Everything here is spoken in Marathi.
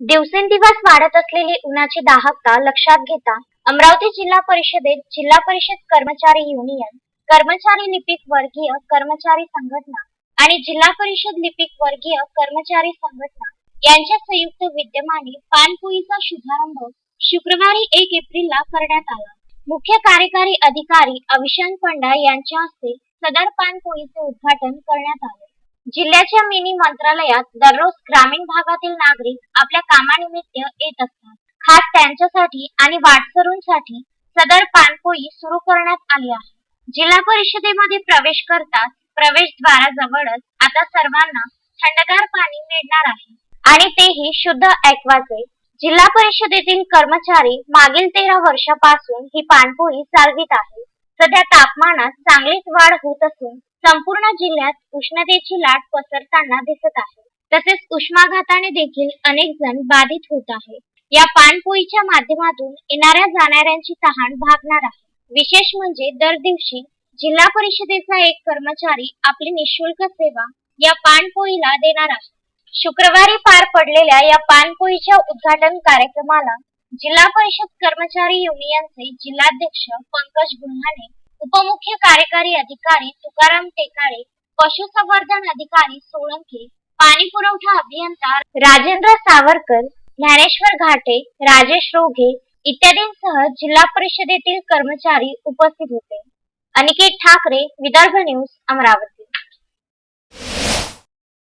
दिवसेंदिवस वाढत असलेली उन्हाची दाहकता लक्षात घेता अमरावती जिल्हा परिषदेत जिल्हा परिषद कर्मचारी युनियन कर्मचारी लिपिक वर्गीय कर्मचारी संघटना आणि जिल्हा परिषद लिपिक वर्गीय कर्मचारी संघटना यांच्या संयुक्त विद्यमाने पानपोईचा शुभारंभ शुक्रवारी एक एप्रिलला करण्यात आला. मुख्य कार्यकारी अधिकारी अविशान पंडा यांच्या हस्ते सदर पानपोईचे उद्घाटन करण्यात आले. जिल्ह्याच्या मिनी मंत्रालयात दररोज ग्रामीण भागातील नागरिक आपल्या कामानिमित्त येत असतात. खास त्यांच्यासाठी आणि वाटसरूंसाठी सदर पानपोई सुरू करण्यात आली आहे. जिल्हा परिषदेमध्ये प्रवेश करताच प्रवेशद्वाराजवळच आता सर्वांना थंडगार पाणी मिळणार आहे. आणि तेही शुद्ध ॲक्वाचे जिल्हा परिषदेतील कर्मचारी मागील तेरा वर्षापासून ही पाणपोई चालवित आहे सध्या तापमानात चांगलीच वाढ होत असून संपूर्ण जिल्ह्यात उष्णतेची लाट पसरताना दिसत आहे. तसेच उष्माघाताने देखील अनेक जण बाधित होत आहे या पाणपोईच्या माध्यमातून येणाऱ्या जाणाऱ्यांची तहान भागणार आहे. विशेष म्हणजे दर दिवशी जिल्हा परिषदेचा एक कर्मचारी आपली निशुल्क सेवा या पाणपोईला देणार आहे. शुक्रवारी पार पडलेल्या या पाणपोईच्या उद्घाटन कार्यक्रमाला जिल्हा परिषद कर्मचारी युनियनचे जिल्हाध्यक्ष पंकज गुल्हाने उपमुख्य कार्यकारी अधिकारी तुकाराम टेकाळे पशुसंवर्धन अधिकारी सोळंके पाणी पुरवठा अभियंता राजेंद्र सावरकर ज्ञानेश्वर घाटे राजेश रोघे इत्यादींसह जिल्हा परिषदेतील कर्मचारी उपस्थित होते. अनिकेत ठाकरे विदर्भ न्यूज अमरावती.